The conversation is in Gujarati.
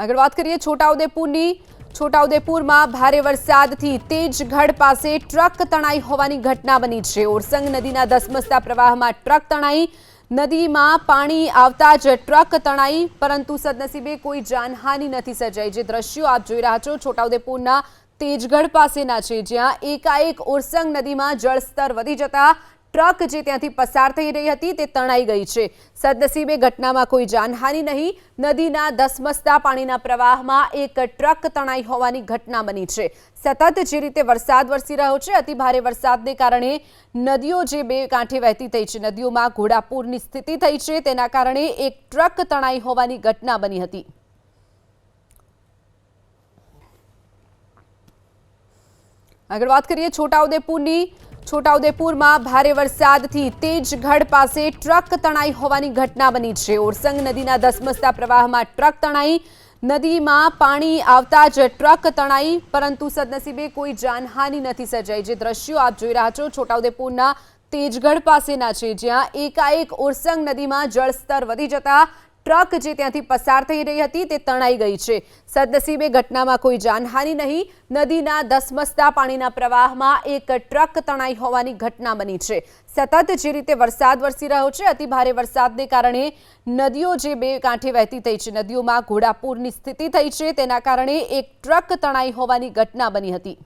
આગળ વાત કરીએ છોટાઉદેપુરની. છોટાઉદેપુરમાં ભારે વરસાદથી તેજગઢ પાસે ટ્રક તણાઈ હોવાની ઘટના બની છે. ઓરસંગ નદીના ધસમસતા પ્રવાહમાં ટ્રક તણાઈ. નદીમાં પાણી આવતા જ ટ્રક તણાઈ, પરંતુ સદનસીબે કોઈ જાનહાનિ નથી સર્જાઈ. જે દ્રશ્યો આપ જોઈ રહ્યા છો છોટાઉદેપુરના તેજગઢ પાસેના છે, જ્યાં એકાએક ઓરસંગ નદીમાં જળસ્તર વધી જતા ટ્રક જે ત્યાંથી પસાર થઈ રહી હતી તે તણાઈ ગઈ છે. સદનસીબે ઘટનામાં કોઈ જાનહાનિ નહીં. નદીના ધસમસતા પાણીના પ્રવાહમાં એક ટ્રક તણાઈ હોવાની ઘટના બની છે. સતત જે રીતે વરસાદ વરસી રહ્યો છે, અતિ ભારે વરસાદને કારણે નદીઓ જે બે કાંઠે વહેતી થઈ છે, નદીઓમાં ઘોડાપૂરની સ્થિતિ થઈ છે, તેના કારણે એક ટ્રક તણાઈ હોવાની ઘટના બની હતી. આગળ વાત કરીએ છોટાઉદેપુરની છોટાઉદેપુરમાં ભારે વરસાદથી તેજગઢ પાસે ટ્રક તણાઈ હોવાની ઘટના બની છે. ઓરસંગ નદીના ધસમસતા પ્રવાહમાં ટ્રક તણાઈ, નદીમાં પાણી આવતા જ ટ્રક તણાઈ, પરંતુ સદનસીબે કોઈ જાનહાનિ નથી સર્જાઈ. જે દ્રશ્યો આપ જોઈ રહ્યા છો છોટાઉદેપુરના તેજગઢ પાસેના છે, જ્યાં એકાએક ઓરસંગ નદીમાં જળસ્તર વધી જતા ટ્રક જે ત્યાંથી પસાર થઈ રહી હતી તે તણાઈ ગઈ છે. સદનસીબે ઘટનામાં કોઈ જાનહાનિ નહીં. નદીના ધસમસતા પાણીના પ્રવાહમાં એક ટ્રક તણાઈ હોવાની ઘટના બની છે. સતત જે રીતે વરસાદ વરસી રહ્યો છે અતિભારે વરસાદને કારણે નદીઓ જે બે કાંઠે વહેતી થઈ છે, નદીઓમાં ઘોડાપૂરની સ્થિતિ થઈ છે, તેના કારણે એક ટ્રક તણાઈ હોવાની ઘટના બની હતી.